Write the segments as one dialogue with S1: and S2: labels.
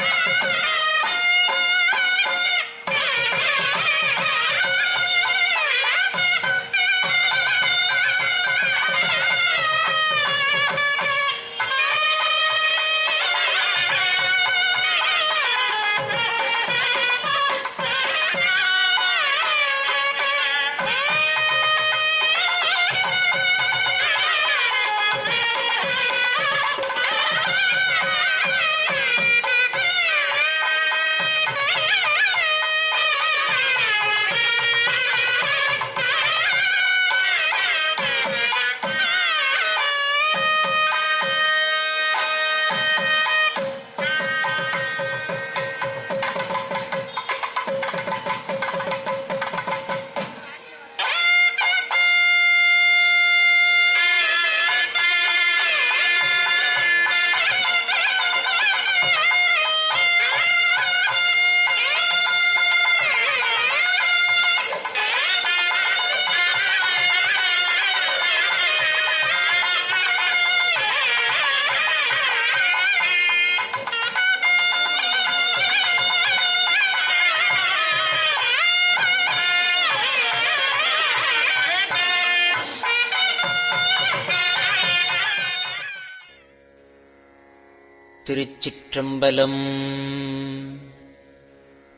S1: Yeah! திருச்சிற்றம்பலம்.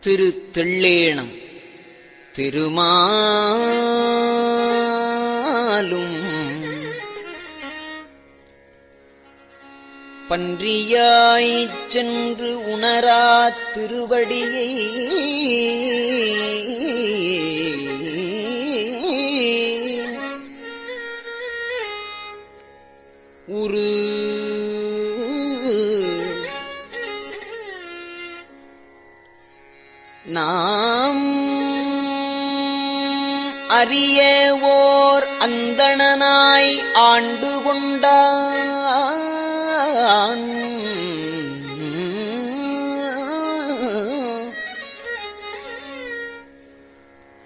S1: திரு தெள்ளேணம் திருமாலும். பன்றியாய்ச் சென்று உணரா திருவடியை. உரு நாம் அரிய ஓர் அந்தணனாய் ஆண்டு கொண்டான்.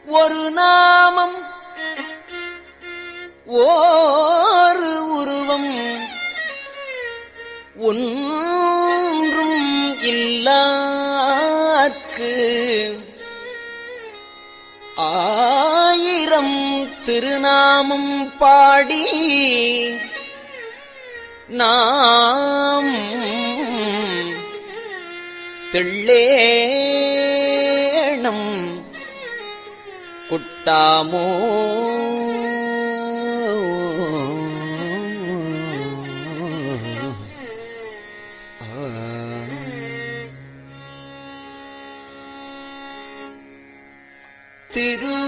S1: ஒரு நாமம் ஓ ஆயிரம் திருநாமம் பாடி நாம் தெள்ளேணம் குட்டாமோ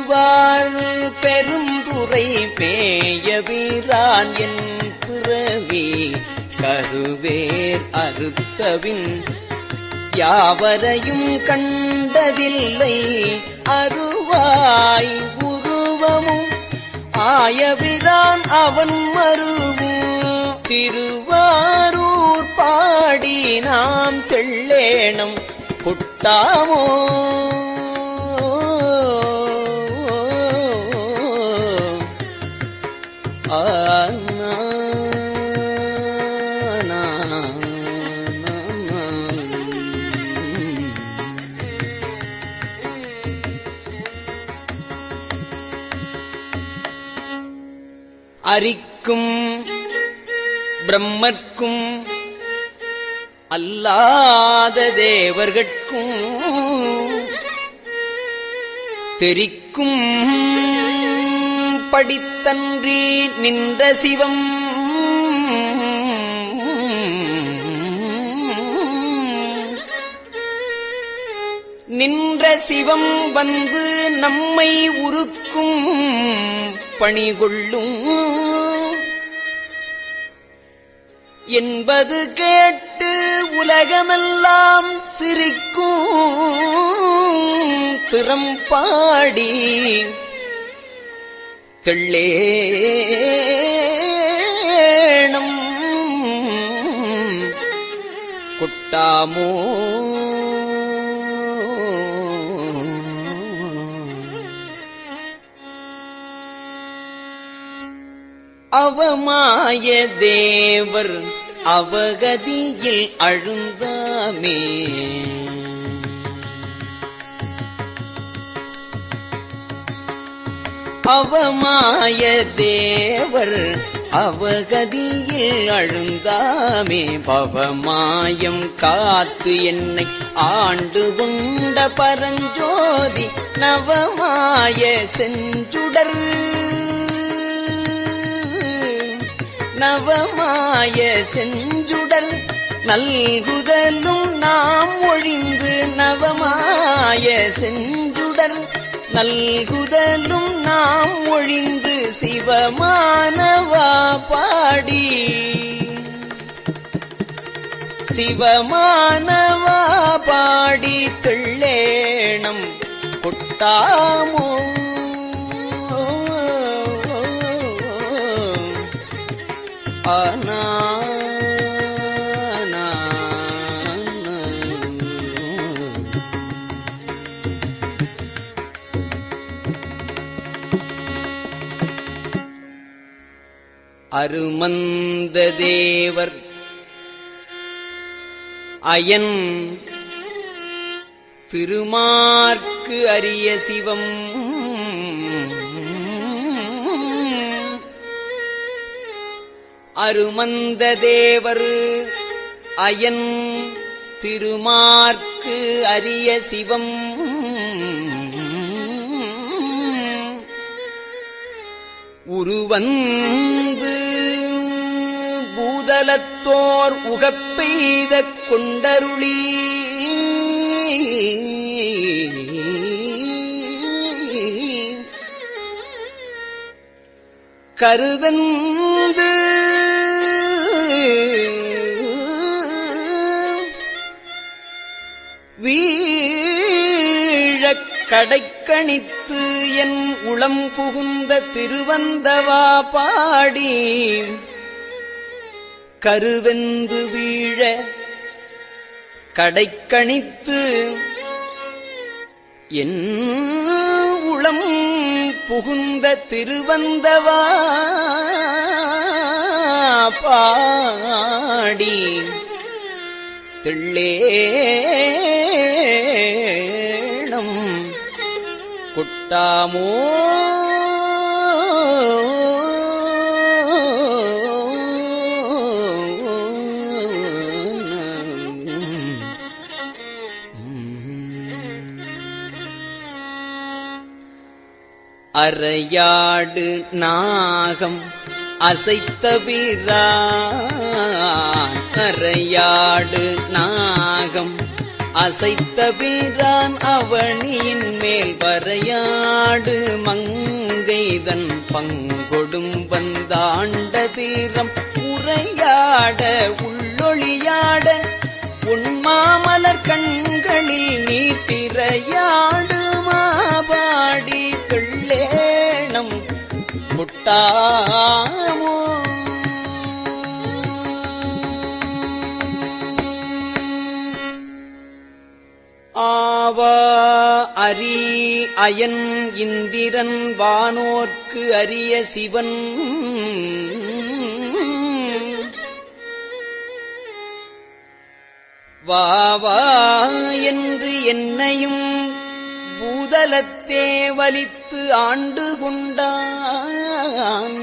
S1: திருவார் பெருந்துரை பேய வீரான் என் பிறவி. கருவேர் அறுத்தவின் யாவரையும் கண்டதில்லை. அருவாய் உருவமும் ஆயவிரான் அவன் மருவும் திருவாரூர் பாடி நாம் தெள்ளேணம் கொட்டாமோ? அரிக்கும் பிரம்மர்க்கும் அல்லாத தேவர்கட்கும் தெரிக்கும் படித்தன்றி நின்ற சிவம். நின்ற சிவம் வந்து நம்மை உருக்கும் பணிகொள்ளும் என்பது கேட்டு உலகமெல்லாம் சிரிக்கும் திறம்பாடி தெள்ளேணம் கொட்டாமோ அவமாய தேவர் அவகதியில் அழுந்தாமே அவமாய தேவர் அவகதியில் அழுந்தாமே. பவமாயம் காத்து என்னை ஆண்டு கொண்ட பரஞ்சோதி நவமாய செஞ்சுடர். நவமாய செஞ்சுடல் நல்குதலும் நாம் ஒழிந்து நவமாய செஞ்சுடல் நல்குதலும் நாம் ஒழிந்து சிவமானவா பாடி. சிவமானவா பாடி தெள்ளேணம் கொட்டாமோ ஆனா அருமந்த தேவர் அயன் திருமார்க்கு அரிய சிவம் அருமந்த தேவர் அயன் திருமார்க்கு அரிய சிவம். உருவந்து பூதலத்தோர் உகப்பெய்த கொண்டருளி. கருதந்து வீழக் கடைக்கணித்து என் உளம் புகுந்த திருவந்தவா பாடி. கருவெந்து வீழ கடைக்கணித்து என் உளம் புகுந்த திருவந்தவா பாடி. தெள்ளே தெள்ளேணம் குட்டாமோ? அரையாடு நாகம் அசைத்த பிரான் அரையாடு நாகம் அசைத்த வீரான் அவனியின் மேல் வரையாடு மங்கைதன் பங்கொடும் வந்தாண்ட தீரம் உரையாட உள்ளொளியாட உண்மாமலர் கண்களில் நீ திரையாடு மாபாடி கொள்ளேணம் முட்டாமோ அரி அயன் இந்திரன் வானோர்க்கு அரிய சிவன். வாவா என்று என்னையும் பூதலத்தே வலித்து ஆண்டு கொண்டான்.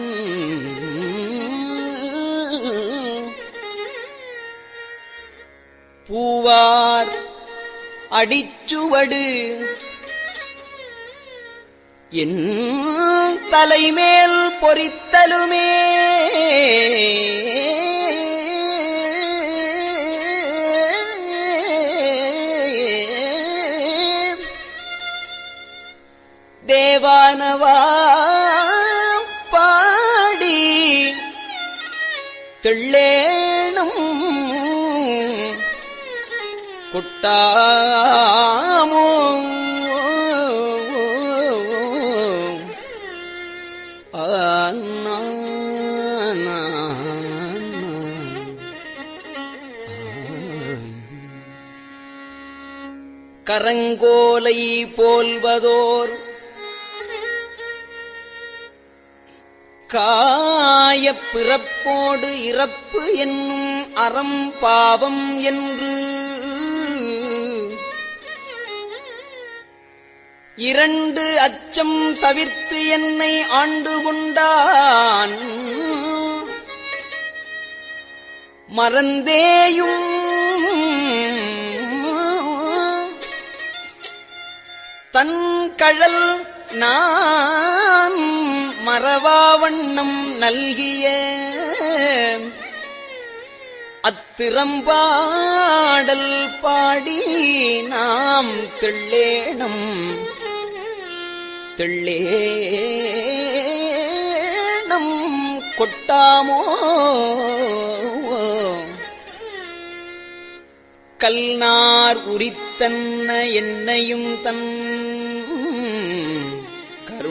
S1: பூவார் அடிச்சுவடு என் தலைமேல் பொறித்தலுமே. தேவானவா பாடி தெள்ளேணும் குட்டாமோ கரங்கோலை போல்வதோர். காய பிறப்போடு இறப்பு என்னும் அறம் பாவம் என்று. இரண்டு அச்சம் தவிர்த்து என்னை ஆண்டு கொண்டான் மறந்தேயும் தன் கழல் நான் மறவாவண்ணம் நல்கிய அத்திரம்பாடல் பாடி நாம் தெள்ளேணம் தெள்ளேணம் கொட்டாமோ? கல்நார் உரித்தன்ன என்னையும் தன்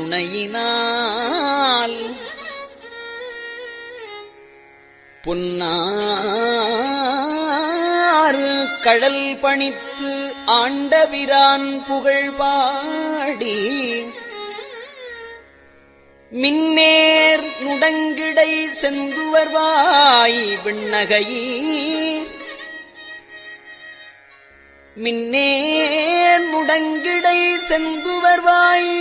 S1: கருணையினால் பொன்னாறு கடல் பணித்து ஆண்டவிரான் புகழ் பாடி மின்னேர் நுடங்கிடை செந்துவர்வாய் விண்ணகையீர் மின்னேர் முடங்கிடை செந்துவர்வாய்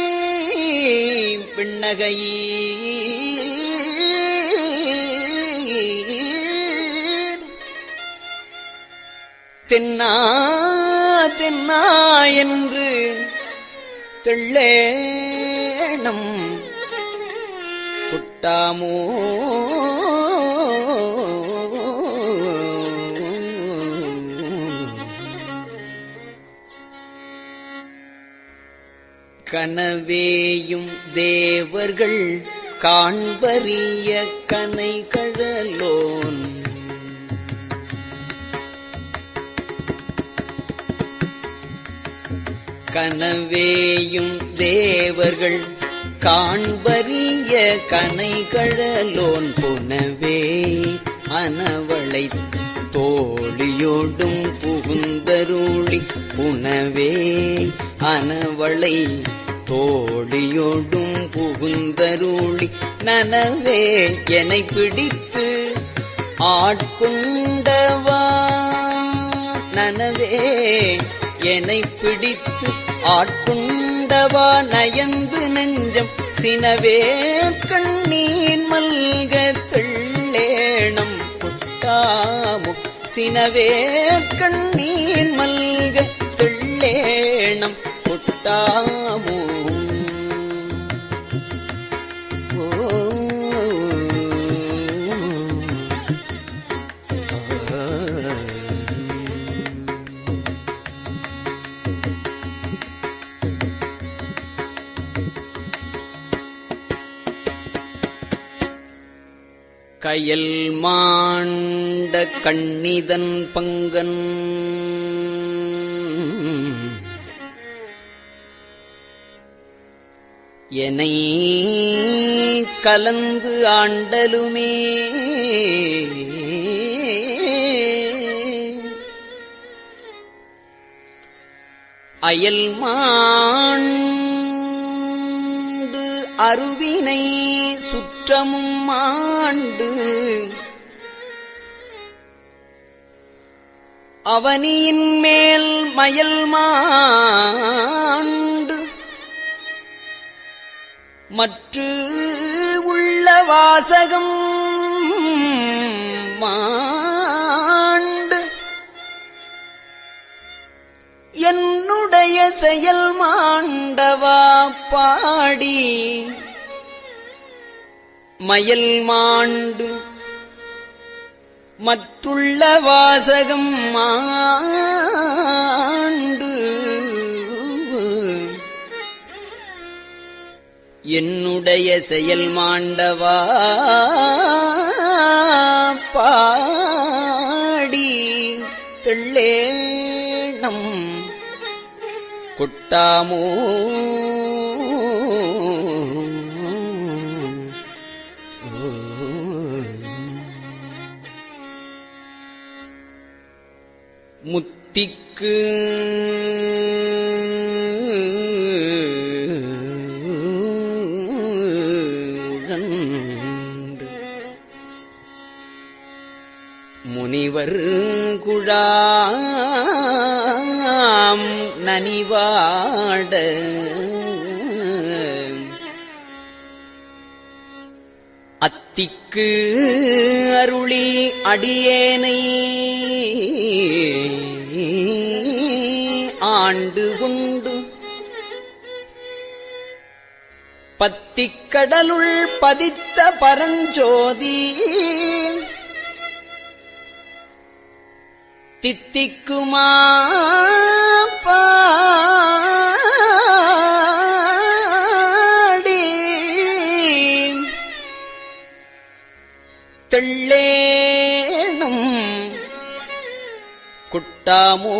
S1: விண்ணகையீர் தென்னா தென்னா என்று தெள்ளேணம் குட்டாமோ கனவேயும் தேவர்கள் காண்பறிய கனை கழலோன் கனவேயும் தேவர்கள் காண்பறிய கனை கழலோன் புனவே அனவளை தோழியோடும் புகுந்தருளி. புனவே அனவளை தோழியோடும் புகுந்தருளி நனவே என்னை பிடித்து ஆட்கொண்டவா? நனவே என்னை பிடித்து ஆட்கொண்டவா? நயந்து நெஞ்சம் சினவே கண்ணீர் மல்க தெள்ளேணம் புத்தாமு சினவே கண்ணீர் மல்க தெள்ளேணம் கொட்டாமோ கயல் மாண்ட கண்ணிதன் பங்கன். என்னை கலந்து ஆண்டலுமே. அயல் மாண்ட அருவினை சுற்றமும் ஆண்டு அவனியின் மேல் மயல் மாண்டு மற்று உள்ள வாசகம் மா என்னுடைய செயல் மாண்டவா பாடி. மயல் மாண்டு மற்றுள்ள வாசகம் மாண்டு. என்னுடைய செயல் மாண்டவா பாடி. தெள்ளே கொட்டாமோ முத்திக்கு முனிவர் குழா குழாம் நனிவாட. அத்திக்கு அருளி அடியேனை. ஆண்டு உண்டு பத்திக்கடலுள் பதித்த பரஞ்சோதி. தித்திக்குமா தெள்ளேனும் குட்டாமோ?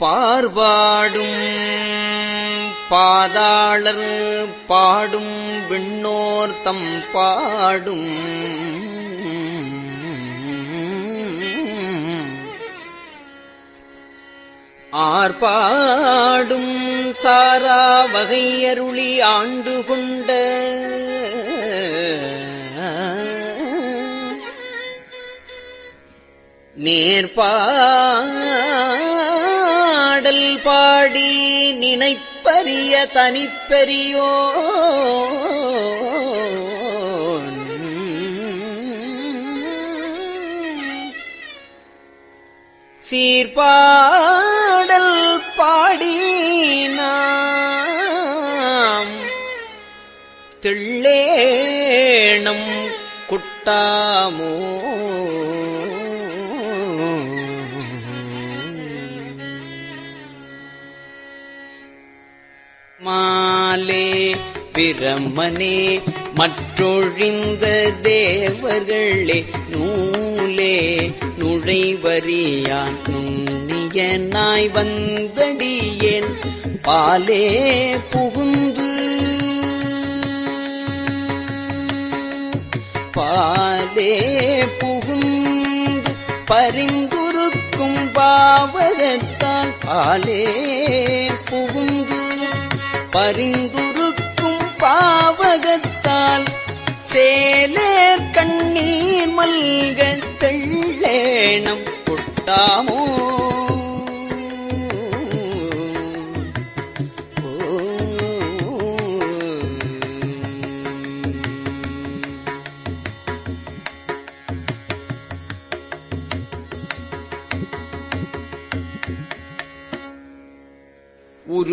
S1: பார்வாடும் பாதாளர் பாடும் விண்ணோர்த்தம் பாடும் ஆர்பாடும் சாரா வகையருளி ஆண்டு கொண்ட நேர்பாடல் பாடி நினைப்பரிய தனிப்பெரியோ சீர்பா பாடி நாம் திள்ளேணம் குட்டாமோ. மாலே பிரமனே மற்றொழிந்த தேவர்களே நூலே நுழைவறியான் நுண்ணி. நுண்ணியனாய் வந்தடியேன் பாலே புகுந்து. பாலே புகுந்து பரிந்துருக்கும் பாவகத்தால் பாலே புகுந்து. பரிந்துருக்கும் பாவகத்தால் சேலேர் கண்ணீர் மல்க தெள்ளேணம் கொட்டாமோ?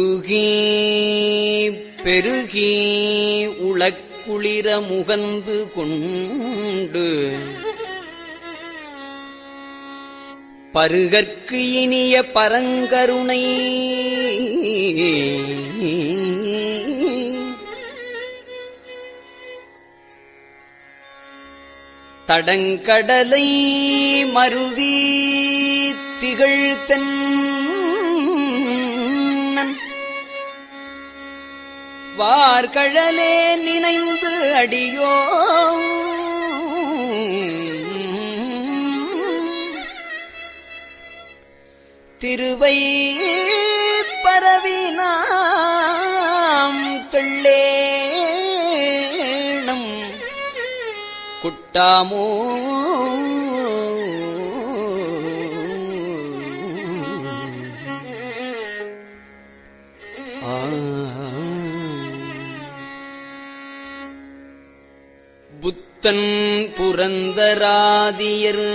S1: பெருகி பெருகி உளக்குளிர முகந்து கொண்டு பருகற்கு இனிய பரங்கருணை தடங்கடலை மருவி திகழ்த்தன் வார்கழலே நினைந்து அடியோ திருவை பரவினாம் தெள்ளேணம். குட்டாமோ புத்தன் புரந்தராதியர்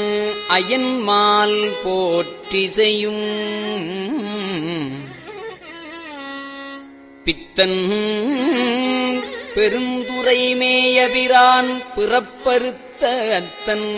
S1: அயன்மால் போற்றிசையும். பித்தன் பெருந்துரைமேயபிரான் பிறப்பருத்த அத்தன்.